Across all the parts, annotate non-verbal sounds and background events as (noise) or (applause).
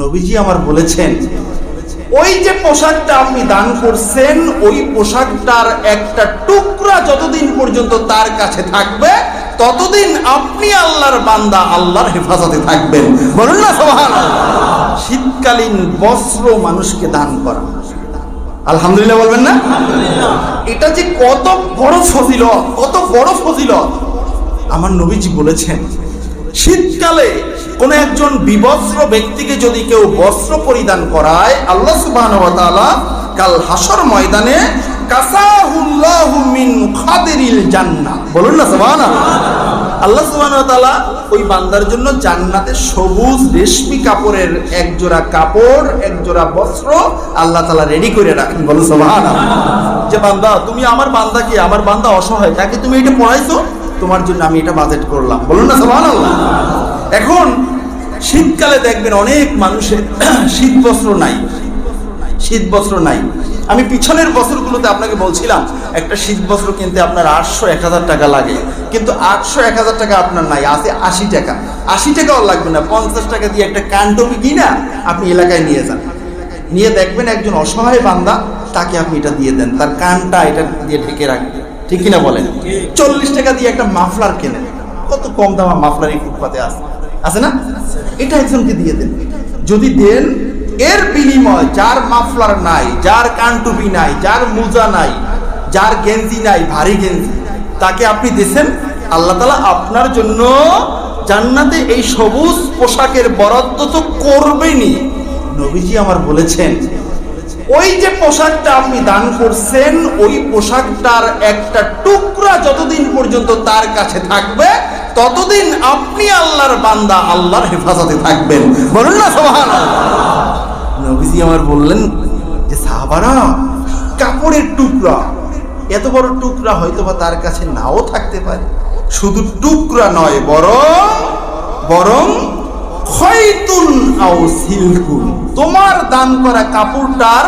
নবীজি আমার বলেছেন, ওই যে পোশাকটা আপনি দান করছেন, ওই পোশাকটার একটা টুকরা যতদিন পর্যন্ত তার কাছে থাকবে, ততদিন আপনি আল্লাহর বান্দা আল্লাহর হেফাজতে থাকবেন। বলুন না সোহান শীতকালীন বস্ত্র মানুষকে দান করা। আলহামদুলিল্লাহ বলবেন না? এটা যে কত বড় ফজিলত, কত বড় ফজিলত। আমার নবীজি বলেছেন শীতকালে কোন একজন বিবস্ত্র ব্যক্তিকে যদি কেউ বস্ত্র পরিধান করায়, আল্লাহ তাআলা কাল হাসর ময়দানে আল্লাহ ওই বান্দার জন্য জান্নাতে সবুজ রেশমি কাপড়ের কাপড় বস্ত্র রেডি করে রাখেন। বলুন যে বান্দা, তুমি আমার বান্দা কি? আমার বান্দা অসহায়। তাকে তুমি এটা পড়াইছো? তোমার জন্য আমি এটা বাজেট করলাম। বলুন না, সুবহানাল্লাহ। এখন শীতকালে দেখবেন অনেক মানুষের (clears throat) শীত বস্ত্র নাই। শীত বস্ত্র নাই। আমি পিছনের বছরগুলোতে আপনাকে বলছিলাম, একটা শীত বস্ত্র কিনতে আপনার আটশো, এক হাজার টাকা লাগে। কিন্তু আটশো, এক হাজার টাকা আপনার নাই, আছে আশি টাকা। আশি টাকাও লাগবে না, পঞ্চাশ টাকা দিয়ে একটা কানটপি কিনা আপনি এলাকায় নিয়ে যান। নিয়ে দেখবেন একজন অসহায় বান্দা, তাকে আপনি এটা দিয়ে দেন। তার কানটা এটা দিয়ে ঢেকে রাখবেন। ঠিক কিনা বলেন? চল্লিশ টাকা দিয়ে একটা মাফলার কেনেন? কত কম দামা মাফলার এই ফুটপাতে আছে? আছে না? এটা একজনকে দিয়ে দেন। যদি দেন, এর বিনিময় যার মাফলার নাই, যার কানটুপি নাই, যার মোজা নাই, যার গেঞ্জি নাই, ভারী গেঞ্জি, তাকে আপনি দিয়েছেন, আল্লাহ তালা আপনার জন্য জান্নাতে এই সবুজ পোশাকের বরাদ্দ তো করবেনই। নবীজি আমার বলেছেন ওই যে পোশাকটা আপনি দান করছেন, ওই পোশাকটার একটা টুকরা যতদিন পর্যন্ত তার কাছে থাকবে, ততদিন আপনি আল্লাহর বান্দা, আল্লাহর হেফাজতে থাকবেন। বলুন না সোহান নবীজি আমার বললেন যে, সাহাবারা, কাপড়ের টুকরা, এত বড় টুকরা হয়তো বা তার কাছে নাও থাকতে পারে। শুধু টুকরা নয়, বরং বরং তোমার দান করা কাপড়টার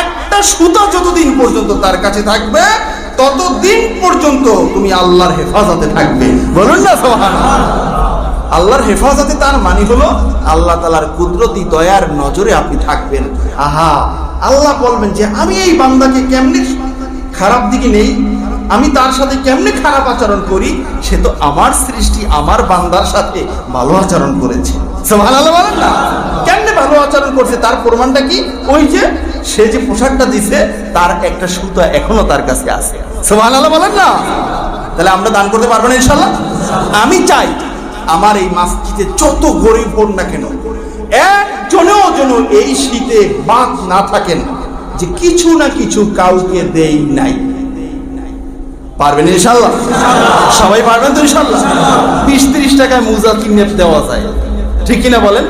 একটা সুতা যতদিন পর্যন্ত তার কাছে থাকবে, ততদিন পর্যন্ত তুমি আল্লাহর হেফাজতে থাকবে। বলুন না সোহান আল্লাহর হেফাজতে তার মানি হলো আল্লাহ তালার কুদরতি দয়ার নজরে আপনি থাকবেন। আহা, আল্লাহ বলবেন যে, আমি এই বান্দাকে কেমনি খারাপ দিকে নেই। আমি তার সাথে কেমনে খারাপ আচরণ করি? সে তো আমার সৃষ্টি, আমার বান্দার সাথে ভালো আচরণ করেছে। বলেন না? কেমনে ভালো আচরণ করছে? তার প্রমাণটা কি? ওই যে সে যে পোশাকটা দিছে, তার একটা সুতা এখনও তার কাছে আছে। সুবহানাল্লাহ বলেন না? তাহলে আমরা দান করতে পারব না ইনশাল্লাহ আমি চাই আমার এই মাসজিদে যত গরিব হন না কেন, একজনেও যেন এই শীতে বাদ না থাকেন, যে কিছু না কিছু কাউকে দেই নাই। পারবেন ইনশাল্লাহ? সবাই পারবেন তো ইনশাল্লাহ? বিশ তিরিশ টাকায় মোজা কিনে দেওয়া যায়। ঠিক কিনা বলেন?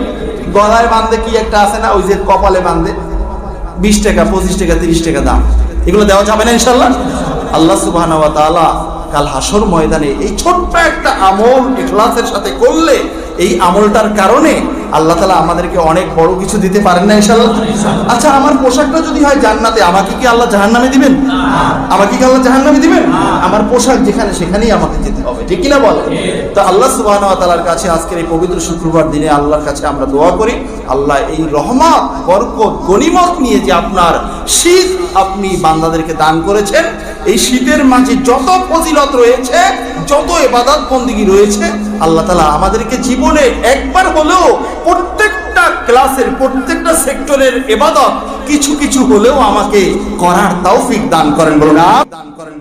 গলায় বান্ধে কি একটা আছে না? ওই যে কপালে বান্ধে বিশ টাকা পঁচিশ টাকা তিরিশ টাকা দাম। এগুলো দেওয়া যাবে না ইনশাল্লাহ? আল্লাহ সুবাহ কাল হাসর ময়দানে এই ছোট্ট একটা আমল ইখলাসের সাথে করলে এই আমলটার কারণে আল্লাহ তালা আমাদেরকে অনেক বড় কিছু দিতে পারেন না ইনশাল্লাহ আচ্ছা আমার পোশাকটা যদি হয় জান্নাতে আমাকে কি আল্লাহ জাহান্নামে দিবেন? আমাকে কি আল্লাহ জাহান্নামে দিবেন? আমার পোশাক যেখানে সেখানেই আমাকে যেতে ঠিক কিনা বলে? তো আল্লাহ সুবাহ তালার কাছে আজকের এই পবিত্র শুক্রবার দিনে আল্লাহর কাছে আমরা দোয়া করি। আল্লাহ এই রহমত, বরকত গনিমত নিয়ে যে আপনার শীত আপনি বান্দাদেরকে দান করেছেন, এই শীতের মাঝে যত ফজিলত রয়েছে, যত এবাদত বন্দিগি রয়েছে, আল্লাহ তালা আমাদেরকে জীবনে একবার হলেও প্রত্যেকটা ক্লাসের, প্রত্যেকটা সেক্টরের এবাদত কিছু কিছু হলেও আমাকে করার তৌফিক দান করেন বলুন দান করেন।